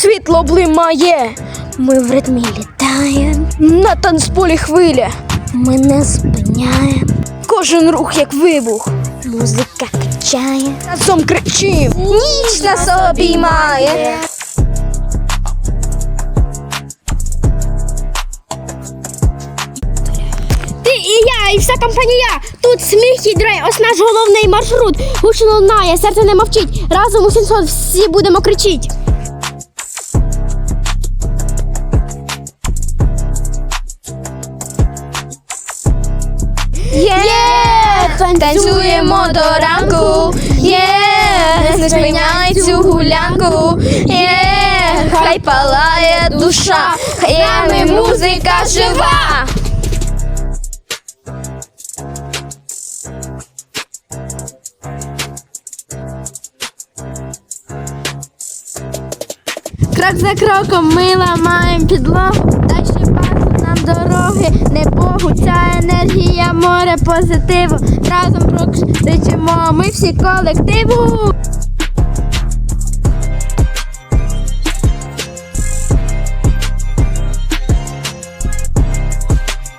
Світло блимає, ми в ритмі літаємо. На танцполі хвиля. Ми не зупиняємо. Кожен рух як вибух. Музика качає. Разом кричим. Ніч нас обіймає. Ти і я, і вся компанія. Тут сміх і дрей, ось наш головний маршрут. Гучно лунає, серце не мовчить. Разом у 700 всі будемо кричить. Танцюємо до ранку. Є, не спиняй цю гулянку. Є, хай палає душа, хай музика жива. Крок за кроком ми ламаємо підлогу. Дальше бачу нам дороги, не Богу. Ця енергія море позитиву. Разом кричимо, ми всі колективу.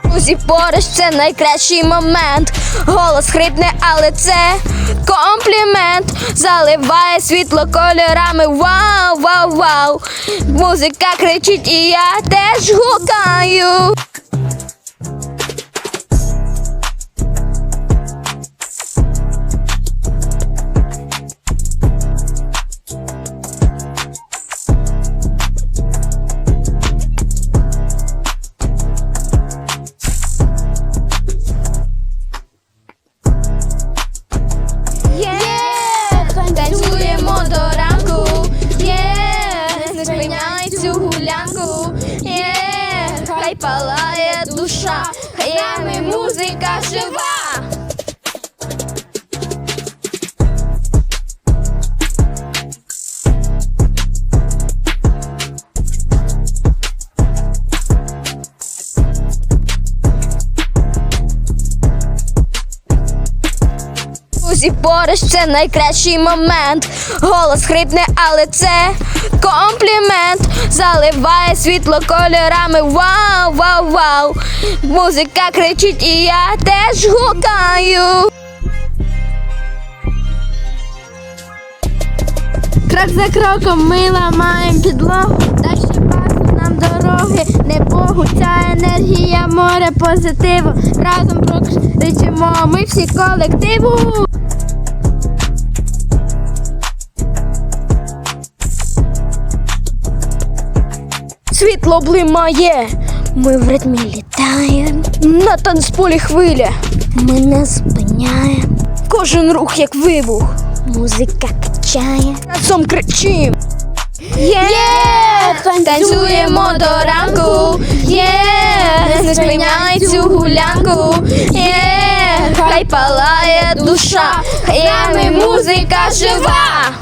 Друзі, поруч це найкращий момент. Голос хрипне, але це комплімент. Заливає світло кольорами. Вау, вау, вау. Музика кричить, і я теж гукаю. Цю гулянку. Є, хай палає душа, хай музика жива. Друзі, поруч це найкращий момент. Голос хрипне, але це комплімент. Заливає світло кольорами. Вау, вау, вау. Музика кричить, і я теж гукаю. Крок за кроком ми ламаємо підлогу. Дальше бачу нам дороги, не Богу. Ця енергія море позитиву. Разом кричимо, ми всі колективу. Світло блимає. Ми в ритмі літаємо. На танцполі хвиля. Ми не зупиняємо. Кожен рух як вибух. Музика качає. Разом кричим. Є, танцюємо до ранку. Є, не спиняй цю гулянку. Є, хай палає душа, хай музика жива.